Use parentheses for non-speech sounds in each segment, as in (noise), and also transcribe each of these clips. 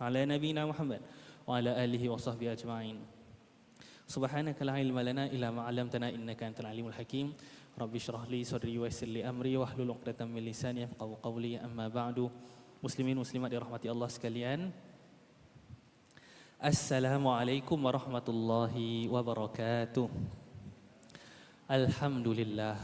على نبينا محمد وعلى آله وصحبه أجمعين. سبحانك لا علم لنا إلا ما علمتنا إنك أنت العليم الحكيم. رب اشرح لي صدري ويسر لي أمري واحلل عقدة من لساني يفقهوا قولي. أما بعد مسلمين مسلمات dirahmati Allah sekalian Assalamualaikum warahmatullahi wabarakatuh Alhamdulillah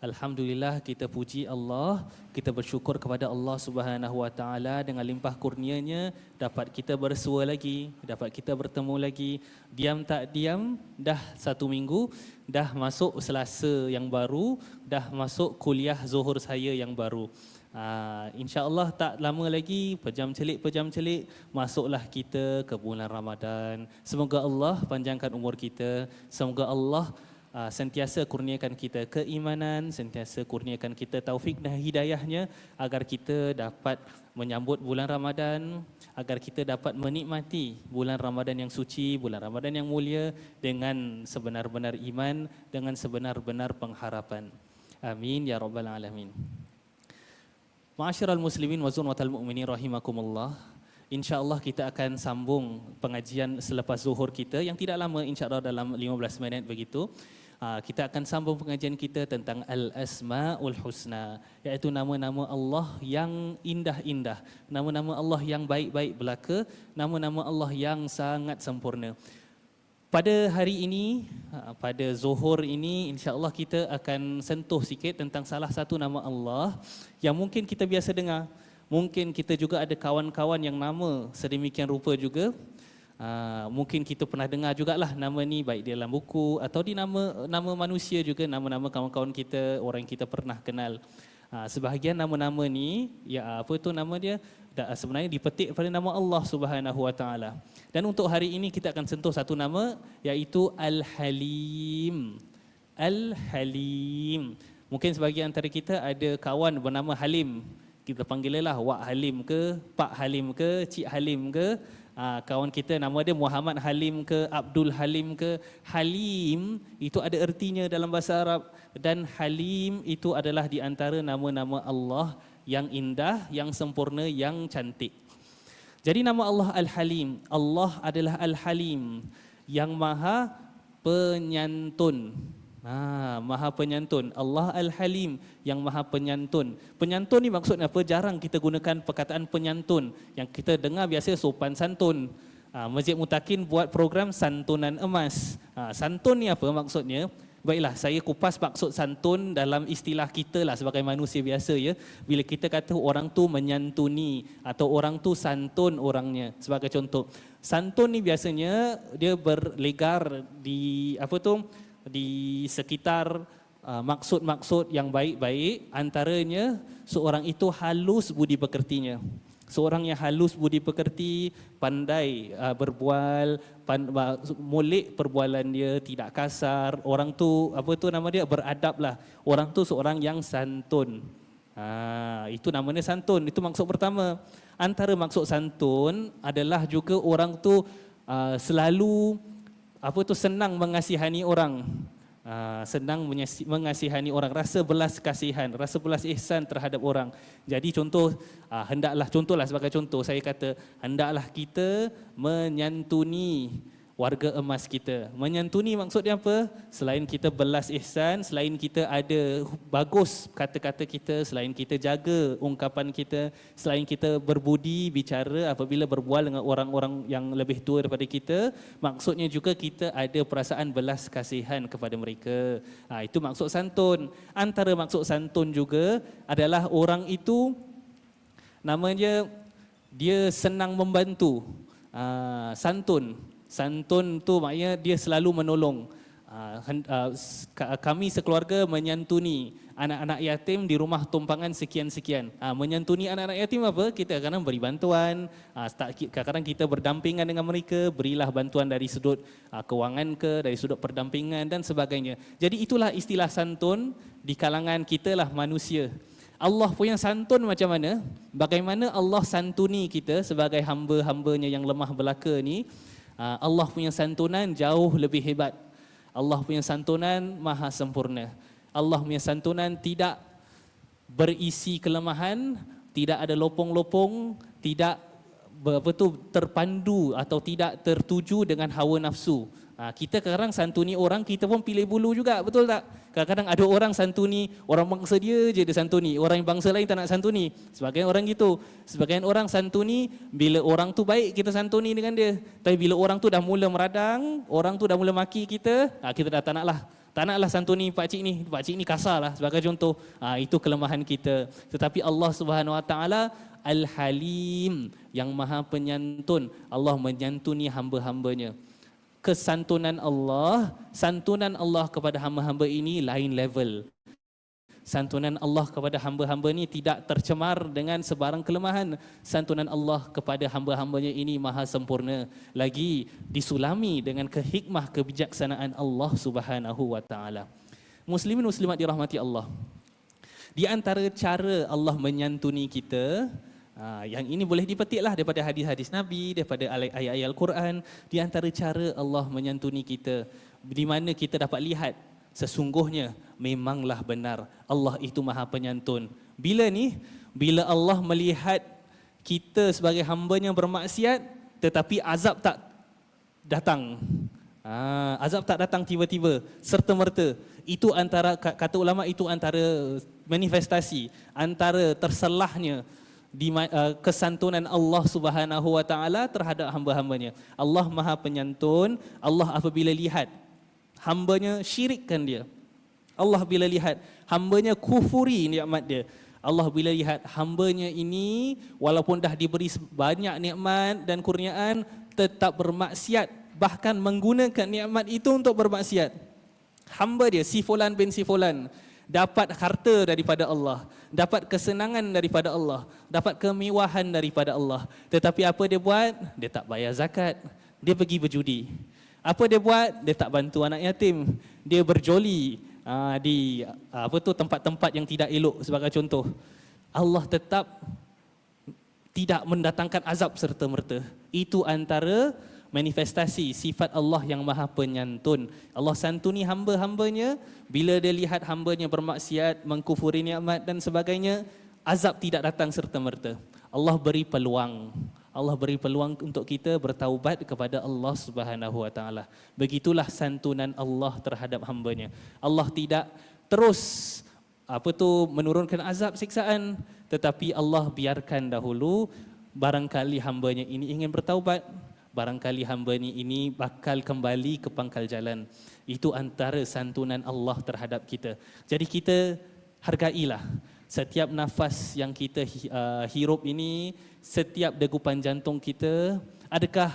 Alhamdulillah kita puji Allah, kita bersyukur kepada Allah Subhanahu Wa Taala dengan limpah kurnianya dapat kita bersua lagi, dapat kita bertemu lagi. Diam tak diam, dah satu minggu, dah masuk Selasa yang baru, dah masuk kuliah Zuhur saya yang baru. Uh, InsyaAllah tak lama lagi pejam celik pejam celik masuklah kita ke bulan Ramadan. Semoga Allah panjangkan umur kita. Semoga Allah uh, sentiasa kurniakan kita keimanan, sentiasa kurniakan kita taufik dan hidayahnya agar kita dapat menyambut bulan Ramadan, agar kita dapat menikmati bulan Ramadan yang suci, bulan Ramadan yang mulia dengan sebenar-benar iman, dengan sebenar-benar pengharapan. Amin ya rabbal alamin. Ma'asyiral muslimin wa zunwatal mu'minin rahimakumullah. InsyaAllah kita akan sambung pengajian selepas zuhur kita yang tidak lama insyaAllah dalam 15 minit begitu. Ah, kita akan sambung pengajian kita tentang Al-Asma'ul Husna iaitu nama-nama Allah yang indah-indah, nama-nama Allah yang baik-baik belaka, nama-nama Allah yang sangat sempurna. Pada hari ini, ah, pada zuhur ini insya-Allah kita akan sentuh sikit tentang salah satu nama Allah yang mungkin kita biasa dengar. Mungkin kita juga ada kawan-kawan yang nama sedemikian rupa juga Uh, mungkin kita pernah dengar jugalah nama ni baik di dalam buku atau di nama nama manusia juga nama-nama kawan-kawan kita orang kita pernah kenal. Uh, sebahagian nama-nama ni ya apa tu nama dia da, sebenarnya dipetik pada nama Allah Subhanahu Wa Taala. Dan untuk hari ini kita akan sentuh satu nama iaitu Al-Halim. Al-Halim. Mungkin sebahagian antara kita ada kawan bernama Halim. Kita panggil lah Wak Halim ke, Pak Halim ke, Cik Halim ke, Ha, kawan kita nama dia Muhammad Halim ke Abdul Halim ke Halim itu ada ertinya dalam bahasa Arab dan Halim itu adalah di antara nama-nama Allah yang indah, yang sempurna, yang cantik. Jadi nama Allah Al-Halim, Allah adalah Al-Halim yang maha penyantun. Ha, maha penyantun. Allah Al-Halim yang maha penyantun. Penyantun ni maksudnya apa? Jarang kita gunakan perkataan penyantun. Yang kita dengar biasa sopan santun. Ha, Masjid Mutakin buat program santunan emas. Ha, santun ni apa maksudnya? Baiklah, saya kupas maksud santun dalam istilah kita lah sebagai manusia biasa ya. Bila kita kata orang tu menyantuni atau orang tu santun orangnya sebagai contoh. Santun ni biasanya dia berlegar di apa tu? Di sekitar uh, maksud-maksud yang baik-baik antaranya seorang itu halus budi pekertinya. Seorang yang halus budi pekerti pandai uh, berbual pan, uh, mulik perbualan dia tidak kasar. Orang tu apa tu nama dia? Beradab lah. Orang tu seorang yang santun. Ha, itu namanya santun. Itu maksud pertama. Antara maksud santun adalah juga orang tu uh, selalu apa tu senang mengasihani orang? Uh, senang mengasihani orang. Rasa belas kasihan rasa belas ihsan terhadap orang. Jadi contoh uh, hendaklah contohlah sebagai contoh saya kata hendaklah kita menyantuni warga emas kita. Menyantuni maksudnya apa? Selain kita belas ihsan, selain kita ada bagus kata-kata kita, selain kita jaga ungkapan kita, selain kita berbudi bicara apabila berbual dengan orang-orang yang lebih tua daripada kita, maksudnya juga kita ada perasaan belas kasihan kepada mereka. Ha, itu maksud santun. Antara maksud santun juga adalah orang itu namanya dia senang membantu. Ha, santun Santun tu maknanya dia selalu menolong. Uh, uh, kami sekeluarga menyantuni anak-anak yatim di rumah tumpangan sekian-sekian. Uh, menyantuni anak-anak yatim apa? Kita kadang beri bantuan, uh, kadang kita berdampingan dengan mereka, berilah bantuan dari sudut kewangan ke, dari sudut perdampingan dan sebagainya. Jadi itulah istilah santun di kalangan kita lah manusia. Allah punya santun macam mana? Bagaimana Allah santuni kita sebagai hamba-hambanya yang lemah belaka ni? Ah, Allah punya santunan jauh lebih hebat. Allah punya santunan maha sempurna. Allah punya santunan tidak berisi kelemahan, tidak ada lopong-lopong, tidak apa tu terpandu atau tidak tertuju dengan hawa nafsu. Ha, kita sekarang santuni orang, kita pun pilih bulu juga, betul tak? Kadang-kadang ada orang santuni, orang bangsa dia je dia santuni, orang yang bangsa lain tak nak santuni. Sebagian orang gitu. Sebagian orang santuni, bila orang tu baik, kita santuni dengan dia. Tapi bila orang tu dah mula meradang, orang tu dah mula maki kita, ha, kita dah tak nak lah. Tak naklah santuni pakcik ni, pakcik ni kasar lah sebagai contoh. Ha, itu kelemahan kita. Tetapi Allah Subhanahu Wa Taala Al-Halim yang maha penyantun. Allah menyantuni hamba-hambanya kesantunan Allah, santunan Allah kepada hamba-hamba ini lain level. Santunan Allah kepada hamba-hamba ini tidak tercemar dengan sebarang kelemahan. Santunan Allah kepada hamba-hambanya ini maha sempurna. Lagi disulami dengan kehikmah kebijaksanaan Allah subhanahu wa ta'ala. Muslimin muslimat dirahmati Allah. Di antara cara Allah menyantuni kita, Ha, yang ini boleh dipetiklah daripada hadis-hadis Nabi, daripada ayat-ayat Al-Quran. Di antara cara Allah menyantuni kita, di mana kita dapat lihat sesungguhnya memanglah benar Allah itu maha penyantun. Bila ni? Bila Allah melihat kita sebagai hambanya bermaksiat tetapi azab tak datang. Ha, azab tak datang tiba-tiba, serta-merta. Itu antara, kata ulama itu antara manifestasi, antara terselahnya uh, kesantunan Allah Subhanahu wa taala terhadap hamba-hambanya. Allah Maha Penyantun. Allah apabila lihat hambanya syirikkan dia. Allah bila lihat hambanya kufuri nikmat dia. Allah bila lihat hambanya ini walaupun dah diberi banyak nikmat dan kurniaan tetap bermaksiat bahkan menggunakan nikmat itu untuk bermaksiat. Hamba dia si fulan bin si fulan dapat harta daripada Allah, dapat kesenangan daripada Allah, dapat kemewahan daripada Allah. Tetapi apa dia buat? Dia tak bayar zakat. Dia pergi berjudi. Apa dia buat? Dia tak bantu anak yatim. Dia berjoli uh, di uh, apa tu tempat-tempat yang tidak elok sebagai contoh. Allah tetap tidak mendatangkan azab serta merta. Itu antara manifestasi sifat Allah yang maha penyantun. Allah santuni hamba-hambanya bila dia lihat hambanya bermaksiat, mengkufuri nikmat dan sebagainya, azab tidak datang serta-merta. Allah beri peluang. Allah beri peluang untuk kita bertaubat kepada Allah Subhanahu wa taala. Begitulah santunan Allah terhadap hambanya. Allah tidak terus apa tu menurunkan azab siksaan tetapi Allah biarkan dahulu barangkali hambanya ini ingin bertaubat barangkali hamba ni ini bakal kembali ke pangkal jalan. Itu antara santunan Allah terhadap kita. Jadi kita hargailah setiap nafas yang kita uh, hirup ini, setiap degupan jantung kita, adakah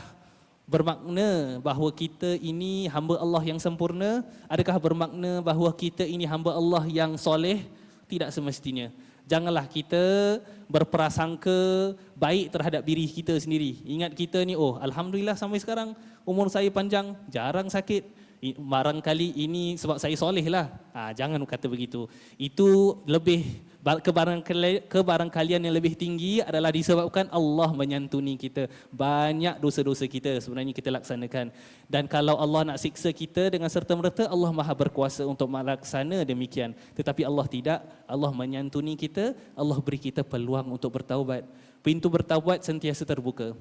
bermakna bahawa kita ini hamba Allah yang sempurna? Adakah bermakna bahawa kita ini hamba Allah yang soleh? Tidak semestinya janganlah kita berprasangka baik terhadap diri kita sendiri. Ingat kita ni, oh Alhamdulillah sampai sekarang umur saya panjang, jarang sakit. Barangkali ini sebab saya soleh lah. Ha, jangan kata begitu. Itu lebih kebarangkalian yang lebih tinggi adalah disebabkan Allah menyantuni kita. Banyak dosa-dosa kita sebenarnya kita laksanakan. Dan kalau Allah nak siksa kita dengan serta-merta, Allah maha berkuasa untuk melaksana demikian. Tetapi Allah tidak, Allah menyantuni kita, Allah beri kita peluang untuk bertaubat. Pintu bertaubat sentiasa terbuka.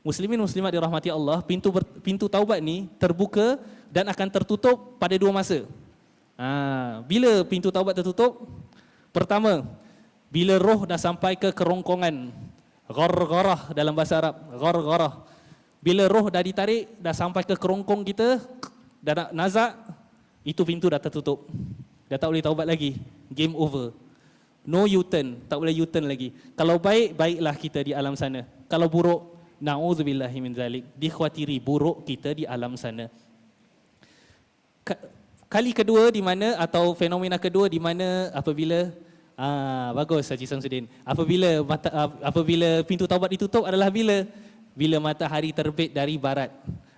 Muslimin muslimat dirahmati Allah, pintu ber, pintu taubat ni terbuka dan akan tertutup pada dua masa. Ha, bila pintu taubat tertutup? Pertama, bila roh dah sampai ke kerongkongan, ghargharah dalam bahasa Arab, ghargharah. Bila roh dah ditarik, dah sampai ke kerongkong kita, dah nak nazak, itu pintu dah tertutup. Dah tak boleh taubat lagi. Game over. No U-turn, tak boleh U-turn lagi. Kalau baik, baiklah kita di alam sana. Kalau buruk, na'udzubillahi min zalik. Dikhawatiri buruk kita di alam sana. Kali kedua di mana atau fenomena kedua di mana apabila Ah, bagus Haji Samsudin. Apabila mata, apabila pintu taubat ditutup adalah bila bila matahari terbit dari barat.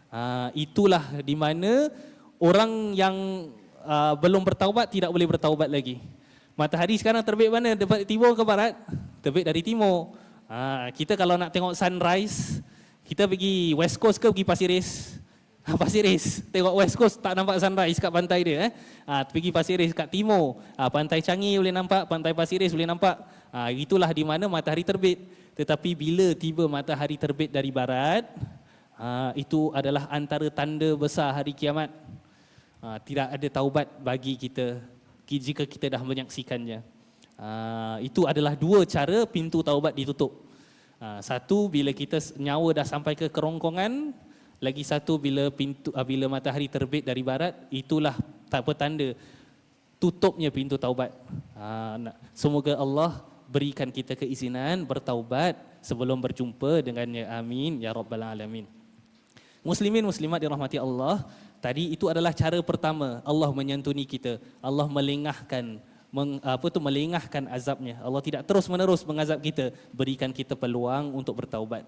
Ah, itulah di mana orang yang ah, belum bertaubat tidak boleh bertaubat lagi. Matahari sekarang terbit mana? Dekat timur ke barat? Terbit dari timur. Ah, kita kalau nak tengok sunrise, kita pergi West Coast ke pergi Pasir Ris? (laughs) Pasir Ris. Tengok West Coast tak nampak sunrise kat pantai dia. Eh? Ha, pergi Pasir Ris kat timur. Ha, pantai Changi boleh nampak, pantai Pasir Ris boleh nampak. Ha, itulah di mana matahari terbit. Tetapi bila tiba matahari terbit dari barat, ha, itu adalah antara tanda besar hari kiamat. Ha, tidak ada taubat bagi kita jika kita dah menyaksikannya. Ha, itu adalah dua cara pintu taubat ditutup. Ha, satu bila kita nyawa dah sampai ke kerongkongan, lagi satu bila pintu uh, bila matahari terbit dari barat, itulah tak petanda tutupnya pintu taubat. Ha, semoga Allah berikan kita keizinan bertaubat sebelum berjumpa dengannya. Amin ya rabbal alamin. Muslimin muslimat dirahmati Allah, tadi itu adalah cara pertama Allah menyantuni kita. Allah melengahkan meng, apa tu melengahkan azabnya. Allah tidak terus-menerus mengazab kita, berikan kita peluang untuk bertaubat.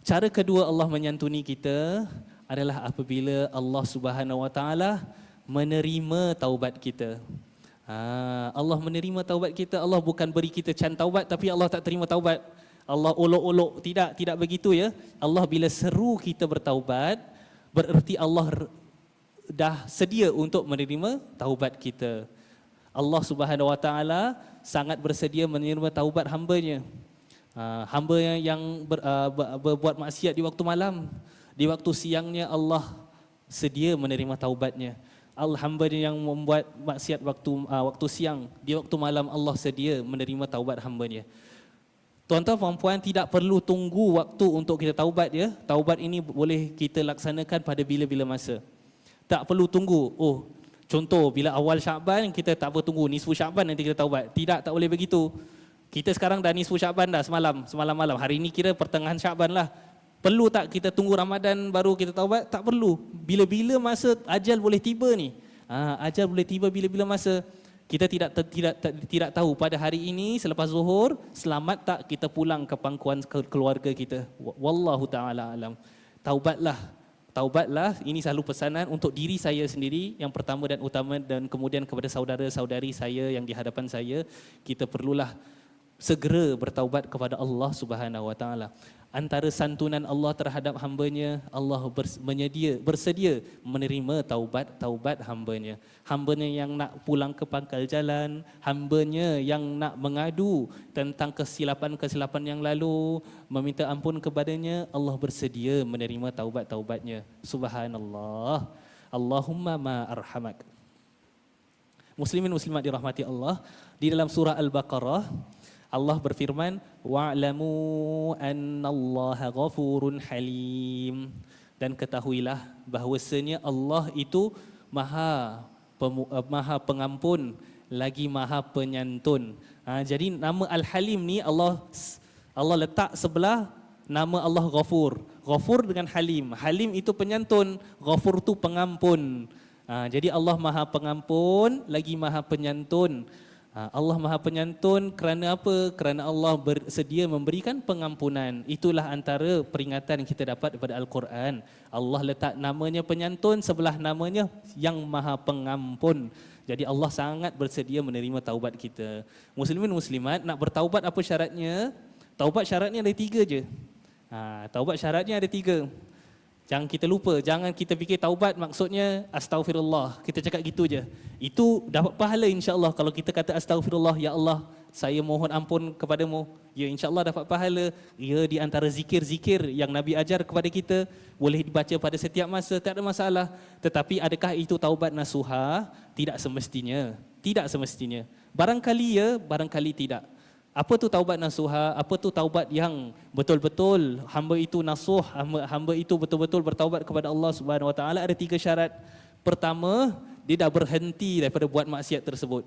Cara kedua Allah menyantuni kita adalah apabila Allah Subhanahu Wa Taala menerima taubat kita. Ha, Allah menerima taubat kita. Allah bukan beri kita can taubat tapi Allah tak terima taubat. Allah olok-olok tidak tidak begitu ya. Allah bila seru kita bertaubat bererti Allah dah sedia untuk menerima taubat kita. Allah Subhanahu Wa Taala sangat bersedia menerima taubat hamba-Nya. Uh, hamba yang, ber, uh, berbuat maksiat di waktu malam, di waktu siangnya Allah sedia menerima taubatnya. Allah hamba yang membuat maksiat waktu uh, waktu siang, di waktu malam Allah sedia menerima taubat hamba-Nya. Tuan-tuan puan tidak perlu tunggu waktu untuk kita taubat ya. Taubat ini boleh kita laksanakan pada bila-bila masa. Tak perlu tunggu. Oh, Contoh bila awal Syaban kita tak apa tunggu nisfu Syaban nanti kita taubat. Tidak tak boleh begitu. Kita sekarang dah nisfu Syaban dah semalam, semalam malam. Hari ini kira pertengahan Syaban lah. Perlu tak kita tunggu Ramadan baru kita taubat? Tak perlu. Bila-bila masa ajal boleh tiba ni. Ha, ajal boleh tiba bila-bila masa. Kita tidak tidak tidak tahu pada hari ini selepas zuhur selamat tak kita pulang ke pangkuan keluarga kita. Wallahu taala alam. Taubatlah taubatlah ini selalu pesanan untuk diri saya sendiri yang pertama dan utama dan kemudian kepada saudara-saudari saya yang di hadapan saya kita perlulah segera bertaubat kepada Allah Subhanahu wa taala. Antara santunan Allah terhadap hambanya Allah menyedia bersedia menerima taubat taubat hambanya. Hambanya yang nak pulang ke pangkal jalan hambanya yang nak mengadu tentang kesilapan-kesilapan yang lalu meminta ampun kepadanya Allah bersedia menerima taubat-taubatnya. Subhanallah. Allahumma ma arhamak. Muslimin muslimat dirahmati Allah di dalam surah Al-Baqarah Allah berfirman wa'lamu annallaha ghafurun halim dan ketahuilah bahawasanya Allah itu maha eh, maha pengampun lagi maha penyantun. Ha, jadi nama Al-Halim ni Allah Allah letak sebelah nama Allah Ghafur. Ghafur dengan Halim. Halim itu penyantun, Ghafur tu pengampun. Ha, jadi Allah maha pengampun lagi maha penyantun. Ha, Allah Maha Penyantun kerana apa? Kerana Allah bersedia memberikan pengampunan. Itulah antara peringatan yang kita dapat daripada Al-Quran. Allah letak namanya penyantun sebelah namanya yang Maha Pengampun. Jadi Allah sangat bersedia menerima taubat kita. Muslimin muslimat nak bertaubat apa syaratnya? Taubat syaratnya ada tiga je. Ha, taubat syaratnya ada tiga. Jangan kita lupa, jangan kita fikir taubat maksudnya astagfirullah. Kita cakap gitu je. Itu dapat pahala insya-Allah kalau kita kata astagfirullah ya Allah, saya mohon ampun kepadamu. Ya insya-Allah dapat pahala. Ya di antara zikir-zikir yang Nabi ajar kepada kita boleh dibaca pada setiap masa, tak ada masalah. Tetapi adakah itu taubat nasuha? Tidak semestinya. Tidak semestinya. Barangkali ya, barangkali tidak. Apa tu taubat nasuha? Apa tu taubat yang betul-betul hamba itu nasuh, hamba, hamba itu betul-betul bertaubat kepada Allah Subhanahu Wa Taala? Ada tiga syarat. Pertama, dia dah berhenti daripada buat maksiat tersebut.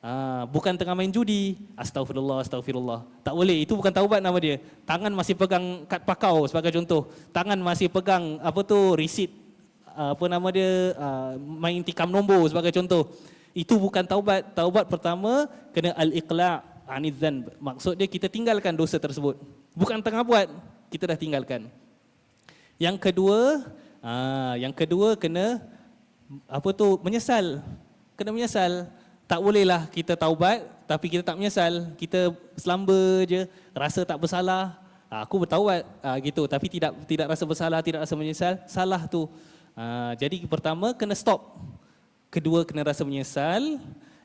Ha, bukan tengah main judi. Astagfirullah, astagfirullah. Tak boleh. Itu bukan taubat nama dia. Tangan masih pegang kad pakau sebagai contoh. Tangan masih pegang apa tu receipt apa nama dia uh, main tikam nombor sebagai contoh. Itu bukan taubat. Taubat pertama kena al-iqla' anidzan maksud dia kita tinggalkan dosa tersebut. Bukan tengah buat kita dah tinggalkan. Yang kedua ah yang kedua kena apa tu menyesal. Kena menyesal. Tak bolehlah kita taubat tapi kita tak menyesal. Kita selamba je rasa tak bersalah. Ah, aku bertaubat ah, gitu. Tapi tidak tidak rasa bersalah tidak rasa menyesal salah tu. Ah, jadi pertama kena stop. Kedua kena rasa menyesal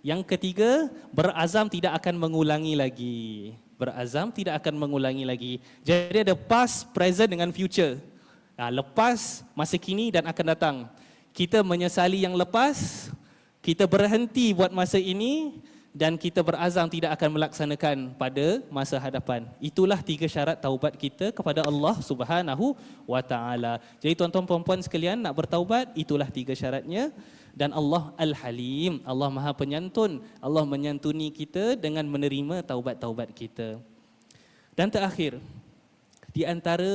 yang ketiga, berazam tidak akan mengulangi lagi. berazam tidak akan mengulangi lagi. Jadi ada past, present dengan future. Nah, lepas, masa kini dan akan datang. Kita menyesali yang lepas, kita berhenti buat masa ini dan kita berazam tidak akan melaksanakan pada masa hadapan. Itulah tiga syarat taubat kita kepada Allah Subhanahu wa taala. Jadi tuan-tuan puan-puan sekalian nak bertaubat itulah tiga syaratnya dan Allah Al-Halim, Allah Maha Penyantun. Allah menyantuni kita dengan menerima taubat-taubat kita. Dan terakhir, di antara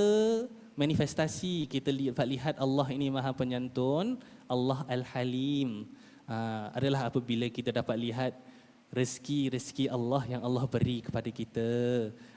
manifestasi kita lihat Allah ini Maha Penyantun, Allah Al-Halim ah, adalah apabila kita dapat lihat rezeki-rezeki Allah yang Allah beri kepada kita.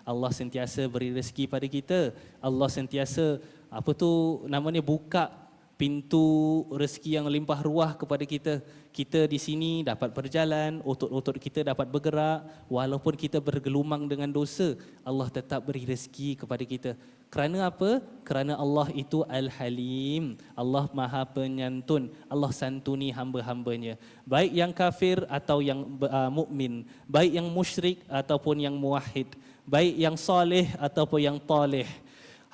Allah sentiasa beri rezeki pada kita. Allah sentiasa apa tu namanya buka pintu rezeki yang limpah ruah kepada kita. Kita di sini dapat berjalan, otot-otot kita dapat bergerak walaupun kita bergelumang dengan dosa, Allah tetap beri rezeki kepada kita. Kerana apa? Kerana Allah itu Al-Halim. Allah Maha Penyantun. Allah santuni hamba-hambanya. Baik yang kafir atau yang uh, mukmin, baik yang musyrik ataupun yang muwahhid, baik yang soleh ataupun yang taleh.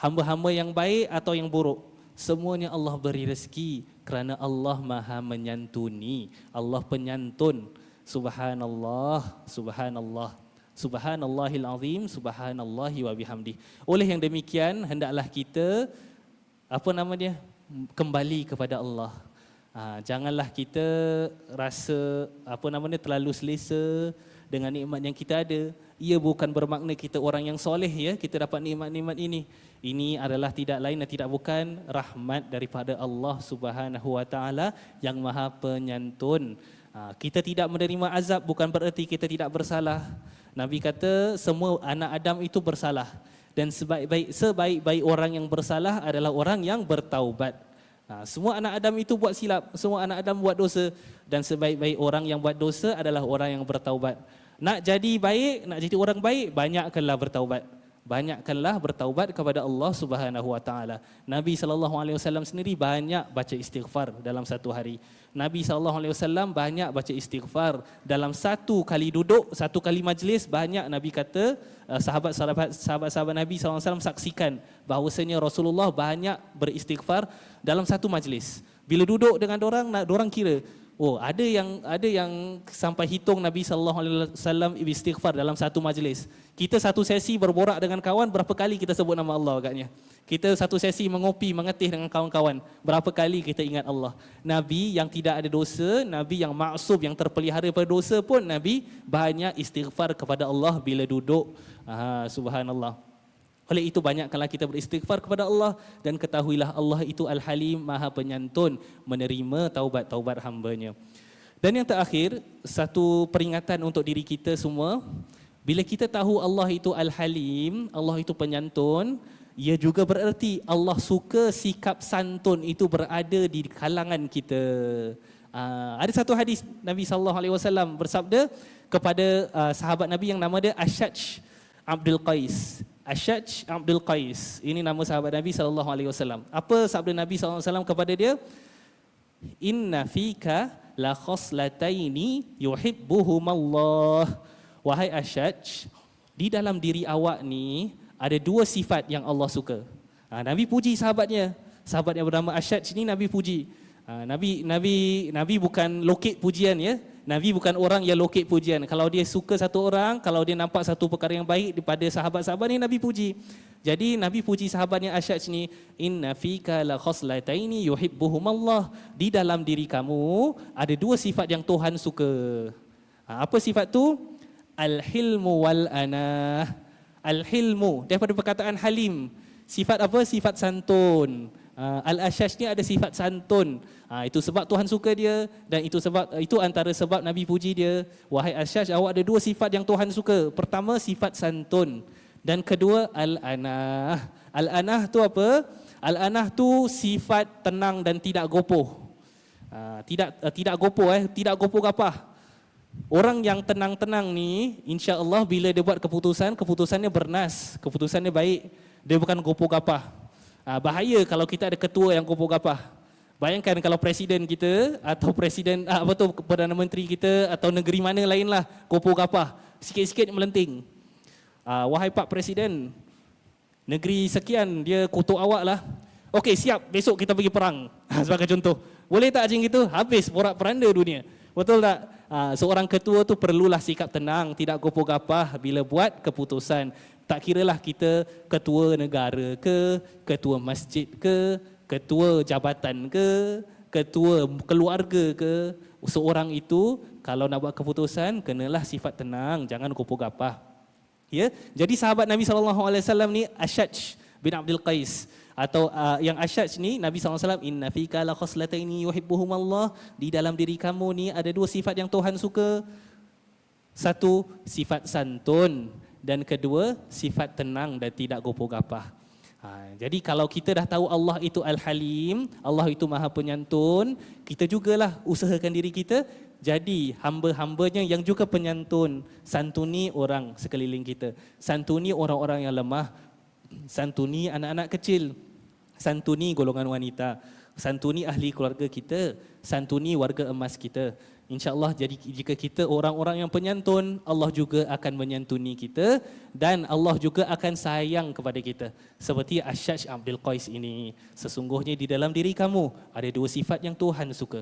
Hamba-hamba yang baik atau yang buruk, Semuanya Allah beri rezeki kerana Allah Maha menyantuni. Allah penyantun. Subhanallah, subhanallah. Subhanallahil azim, subhanallahi wa bihamdi. Oleh yang demikian, hendaklah kita apa nama dia? kembali kepada Allah. Ha, janganlah kita rasa apa namanya terlalu selesa dengan nikmat yang kita ada. Ia bukan bermakna kita orang yang soleh ya, kita dapat nikmat-nikmat ini. Ini adalah tidak lain dan tidak bukan rahmat daripada Allah Subhanahu Wa Taala yang Maha Penyantun. Ha, kita tidak menerima azab bukan bererti kita tidak bersalah. Nabi kata semua anak Adam itu bersalah dan sebaik-baik sebaik-baik orang yang bersalah adalah orang yang bertaubat. Ha, semua anak Adam itu buat silap, semua anak Adam buat dosa dan sebaik-baik orang yang buat dosa adalah orang yang bertaubat. Nak jadi baik, nak jadi orang baik, banyakkanlah bertaubat banyakkanlah bertaubat kepada Allah Subhanahu wa taala. Nabi sallallahu alaihi wasallam sendiri banyak baca istighfar dalam satu hari. Nabi wasallam banyak baca istighfar dalam satu kali duduk, satu kali majlis banyak Nabi kata uh, sahabat-sahabat sahabat-sahabat Nabi wasallam saksikan bahawasanya Rasulullah banyak beristighfar dalam satu majlis. Bila duduk dengan orang, orang kira Oh, ada yang ada yang sampai hitung Nabi sallallahu alaihi wasallam istighfar dalam satu majlis. Kita satu sesi berborak dengan kawan berapa kali kita sebut nama Allah agaknya. Kita satu sesi mengopi mengetih dengan kawan-kawan berapa kali kita ingat Allah. Nabi yang tidak ada dosa, nabi yang maksum yang terpelihara pada dosa pun nabi banyak istighfar kepada Allah bila duduk. Ah, subhanallah. Oleh itu banyakkanlah kita beristighfar kepada Allah dan ketahuilah Allah itu Al-Halim, Maha Penyantun, menerima taubat-taubat hambanya. Dan yang terakhir, satu peringatan untuk diri kita semua, bila kita tahu Allah itu Al-Halim, Allah itu penyantun, ia juga bererti Allah suka sikap santun itu berada di kalangan kita. Uh, ada satu hadis Nabi sallallahu alaihi wasallam bersabda kepada uh, sahabat Nabi yang nama dia Ashaj Abdul Qais. Ashaj Abdul Qais. Ini nama sahabat Nabi sallallahu alaihi wasallam. Apa sabda Nabi sallallahu alaihi wasallam kepada dia? Inna fika la khoslataini yuhibbuhumallah. Wahai Ashaj, di dalam diri awak ni ada dua sifat yang Allah suka. Ha, Nabi puji sahabatnya. Sahabat yang bernama Ashaj ni Nabi puji. Ha, Nabi Nabi Nabi bukan lokit pujian ya. Nabi bukan orang yang lokit pujian. Kalau dia suka satu orang, kalau dia nampak satu perkara yang baik daripada sahabat-sahabat ni, Nabi puji. Jadi Nabi puji sahabatnya Asyaj ni, Inna fika la khoslataini yuhibbuhum Allah. Di dalam diri kamu ada dua sifat yang Tuhan suka. Ha, apa sifat tu? Al-hilmu wal-anah. Al-hilmu, daripada perkataan halim. Sifat apa? Sifat santun. Uh, Al-Ashash ni ada sifat santun. Uh, itu sebab Tuhan suka dia dan itu sebab itu antara sebab Nabi puji dia. Wahai Ashash, awak ada dua sifat yang Tuhan suka. Pertama sifat santun dan kedua al-anah. Al-anah tu apa? Al-anah tu sifat tenang dan tidak gopoh. Tidak tidak gopoh eh, tidak gopoh apa? Orang yang tenang-tenang ni, insya-Allah bila dia buat keputusan, keputusannya bernas, keputusannya baik. Dia bukan gopoh apa? Ah, bahaya kalau kita ada ketua yang kumpul gapah. Bayangkan kalau presiden kita atau presiden ah, apa tu perdana menteri kita atau negeri mana lainlah kumpul gapah, sikit-sikit melenting. uh, wahai Pak Presiden, negeri sekian dia kutuk awak lah. Okey siap, besok kita pergi perang. (laughs) Sebagai contoh. Boleh tak macam itu? Habis porak peranda dunia. Betul tak? Seorang ketua tu perlulah sikap tenang, tidak gopoh gapah bila buat keputusan. Tak kiralah kita ketua negara ke, ketua masjid ke, ketua jabatan ke, ketua keluarga ke, seorang itu kalau nak buat keputusan kenalah sifat tenang, jangan gopoh gapah. Ya, jadi sahabat Nabi SAW ni Ashaj bin Abdul Qais. Atau uh, yang Ashaj ni Nabi SAW inna fika la khoslataini yuhibbuhum Allah di dalam diri kamu ni ada dua sifat yang Tuhan suka. Satu sifat santun dan kedua sifat tenang dan tidak gopoh gapah Ha, jadi kalau kita dah tahu Allah itu Al-Halim, Allah itu Maha Penyantun, kita jugalah usahakan diri kita jadi hamba-hambanya yang juga penyantun, santuni orang sekeliling kita, santuni orang-orang yang lemah, santuni anak-anak kecil, santuni golongan wanita, santuni ahli keluarga kita, santuni warga emas kita. InsyaAllah jadi jika kita orang-orang yang penyantun, Allah juga akan menyantuni kita dan Allah juga akan sayang kepada kita. Seperti Ashaj Abdul Qais ini. Sesungguhnya di dalam diri kamu ada dua sifat yang Tuhan suka.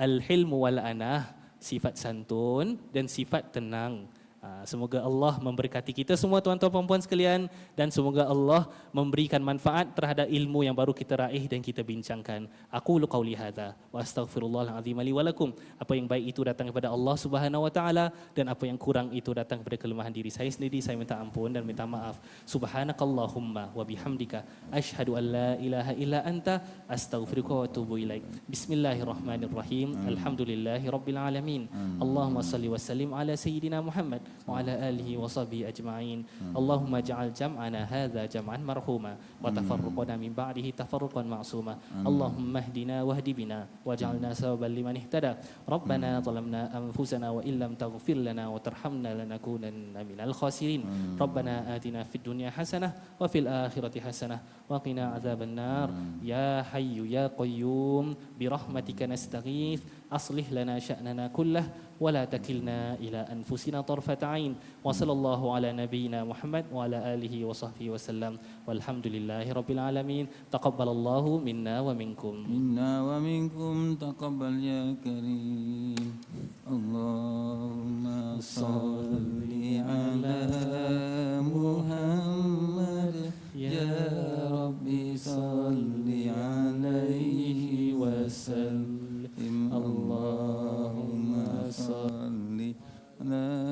Al-hilmu wal-anah, sifat santun dan sifat tenang. Ah, semoga Allah memberkati kita semua tuan-tuan puan-puan sekalian dan semoga Allah memberikan manfaat terhadap ilmu yang baru kita raih dan kita bincangkan. Aku lu qauli hadza wa astaghfirullahalazim li wa lakum. Apa yang baik itu datang daripada Allah Subhanahu wa taala dan apa yang kurang itu datang daripada kelemahan diri saya sendiri. Saya minta ampun dan minta maaf. Subhanakallahumma wa bihamdika asyhadu an la ilaha illa anta astaghfiruka wa atubu ilaik. Bismillahirrahmanirrahim. Alhamdulillahirabbil alamin. Allahumma salli wa sallim ala sayyidina Muhammad وعلى آله وصحبه أجمعين. اللهم اجعل جمعنا هذا جمعا مرحوما وتفرقنا من بعده تفرقا معصوما. اللهم اهدنا واهد بنا واجعلنا سببا لمن اهتدى. ربنا ظلمنا أنفسنا وإن لم تغفر لنا وترحمنا لنكونن من الخاسرين. ربنا آتنا في الدنيا حسنة وفي الآخرة حسنة وقنا عذاب النار. يا حي يا قيوم برحمتك نستغيث أصلح لنا شأننا كله ولا تكلنا إلى أنفسنا طرفة عين. وصلى الله على نبينا محمد وعلى آله وصحبه وسلم. والحمد لله رب العالمين. تقبل الله منا ومنكم. منا ومنكم. تقبل يا كريم. اللهم صل على محمد. يا ربي صل عليه وسلم. No.